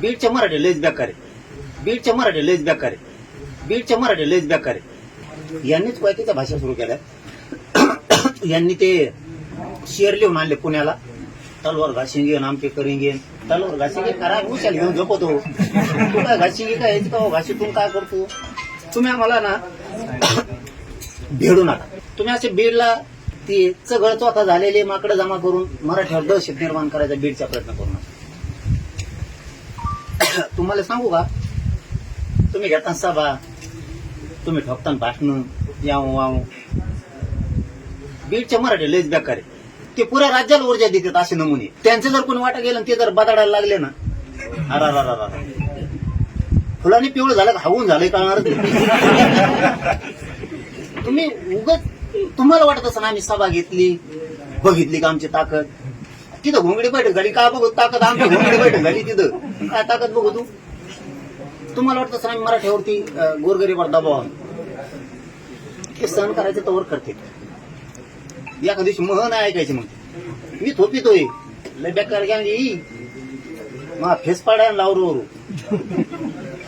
बीडच्या मराठी लयच बेकार आहे बीडच्या मराठी लयच बेकार आहे बीडच्या मराठी लयच बेकार आहे यांनीच कोयतीच्या भाषा सुरू केल्या. यांनी ते शेर लिहून आणले पुण्याला. तलवार घाशिंगे आमचे करिंगे तलवार घाशिंगे करा उशाल घेऊन झोपतो. तुला काय घाशिंगे काय? यायची का हो? घाशीतून काय करतो? तुम्ही आम्हाला ना भेडू नका. तुम्ही असे बीडला ती चगळ चोथा झालेले माकडं जमा करून मराठीवर दहशत निर्माण करायचा बीडचा प्रयत्न करू नका. तुम्हाला सांगू का? तुम्ही घेता सभा तुम्ही ठोकता भाषण याव वाव. बीडच्या मराठी लयच बेकार आहे. ते पुऱ्या राज्याला ऊर्जा देतात असे नमुने. त्यांचे जर कोणी वाटा गेलं ते जर बदाडायला लागले ना. अरा रा रा फुलाने पिवळं झालं का? झालंय कळणार तुम्ही उगत तुम्हाला वाटत असं ना आम्ही सभा घेतली बघितली का आमची ताकद? तिथं घोंगडी बैठक झाली. का बघू? ताकद आमची घोंगडी बैठक झाली तिथं. काय ताकद बघू तू? तुम्हाला वाटत असं आम्ही मराठ्यावरती गोरगरीबावर दबाव. ते सहन करायचं तवर करते. एका दिवशी मह नाही ऐकायची मग. मी थोपितोय. लय बेकार घ्या मा फेस पाड्या लावरू वरू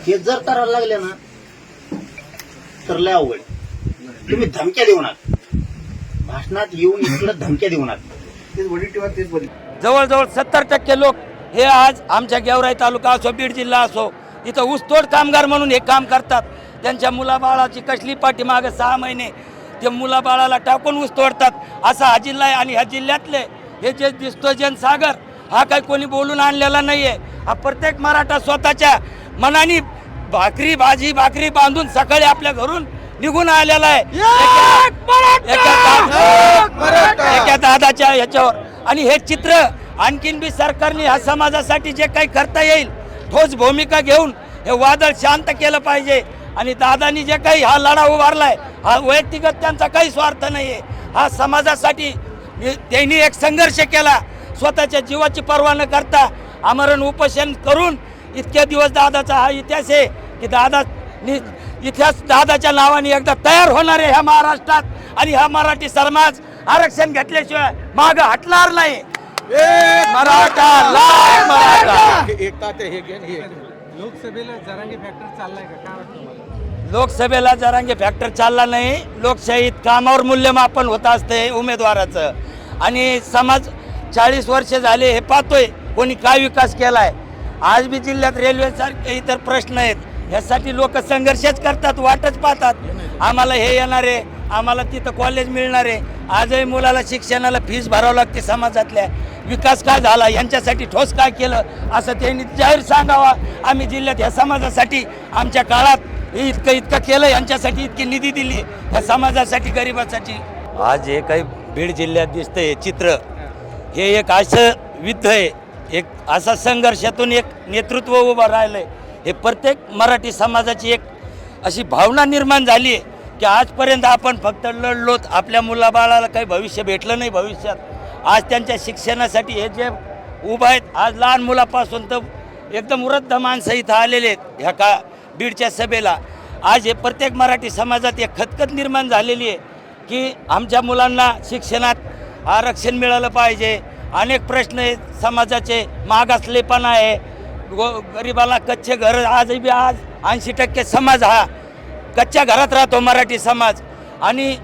हे जर करायला लागले ना तर लय अवघड. तुम्ही धमक्या देऊ नका. भाषणात येऊन इकडे धमक्या देऊ नका. तेच वडील तेव्हा तेच बोलले. जवळजवळ सत्तर टक्के लोक हे आज आमच्या गेवराई तालुका असो बीड जिल्हा असो इथं ऊसतोड कामगार म्हणून हे काम करतात. त्यांच्या मुलाबाळाची कसली पाठीमागे सहा महिने ते मुलाबाळाला टाकून ऊस तोडतात. असा हा जिल्हा आहे आणि ह्या जिल्ह्यातले हे जे दिसतो जनसागर हा काही कोणी बोलून आणलेला नाहीये. हा प्रत्येक मराठा स्वतःच्या मनाने भाकरी भाजी भाकरी बांधून सकाळी आपल्या घरून निघून आलेला आहे. एका दादाच्या ह्याच्यावर आणि हे चित्र आणखीन बी सरकारने ह्या समाजासाठी जे काही करता येईल ठोस भूमिका घेऊन हे वादळ शांत केलं पाहिजे. आणि दादानी जे काही हा लढा उभारलाय हा वैयक्तिगत त्यांचा काही स्वार्थ नाहीये. हा समाजासाठी त्यांनी एक संघर्ष केला. स्वतःच्या जीवाची पर्वा न करता आमरण उपोषण करून इतके दिवस दादाचा हा इतिहास आहे की दादा नि- इतिहास दादाच्या नावाने एकदा तयार होणार आहे ह्या महाराष्ट्रात आणि हा मराठी समाज आरक्षण घेतल्याशिवाय माग हटणार नाही. मराठा लाल मराठा. एकता ते हे घे हे लोकसभेला जरांगे फॅक्टर चाललाय का? काय वाटतं मला लोकसभेला जरांगे फॅक्टर चालला नाही. लोकशाहीत कामावर मूल्यमापन होत असते उमेदवाराचं. आणि समाज चाळीस वर्ष झाले हे पाहतोय कोणी काय विकास केलाय. आज बी जिल्ह्यात रेल्वेसारखे इतर प्रश्न आहेत. यासाठी लोक संघर्षच करतात वाटच पाहतात. आम्हाला हे येणार आहे आम्हाला तिथं कॉलेज मिळणार आहे. आजही मुलाला शिक्षणाला फीस भरावं लागते समाजातल्या. विकास काय झाला? यांच्यासाठी ठोस काय केलं? असं त्यांनी जाहीर सांगावा. आम्ही जिल्ह्यात ह्या समाजासाठी आमच्या काळात इतकं इतकं केलं. यांच्यासाठी इतकी निधी दिली. ह्या समाजासाठी गरिबासाठी. आज हे काही बीड जिल्ह्यात दिसतंय चित्र. हे एक असं युद्ध आहे. एक असा संघर्षातून एक नेतृत्व उभं राहिलं आहे हे प्रत्येक मराठी समाजाची एक अशी भावना निर्माण झाली आहे. की आजपर्यंत आपण फक्त लढलोत. आपल्या मुलाबाळाला काही भविष्य भेटलं नाही भविष्यात. आज त्यांच्या शिक्षणासाठी हे जे उभं आहेत आज लहान मुलापासून तर एकदम वृद्ध माणसं इथं आलेले आहेत ह्या का बीडच्या सभेला. आज हे प्रत्येक मराठी समाजात एक खतखत निर्माण झालेली आहे की आमच्या मुलांना शिक्षणात आरक्षण मिळालं पाहिजे. अनेक प्रश्न आहेत समाजाचे मागासलेपणा आहे. गो गरिबाला कच्चे घर आजही बी आज ऐंशी टक्के समाज हा कच्च्या घरात राहतो मराठी समाज. आणि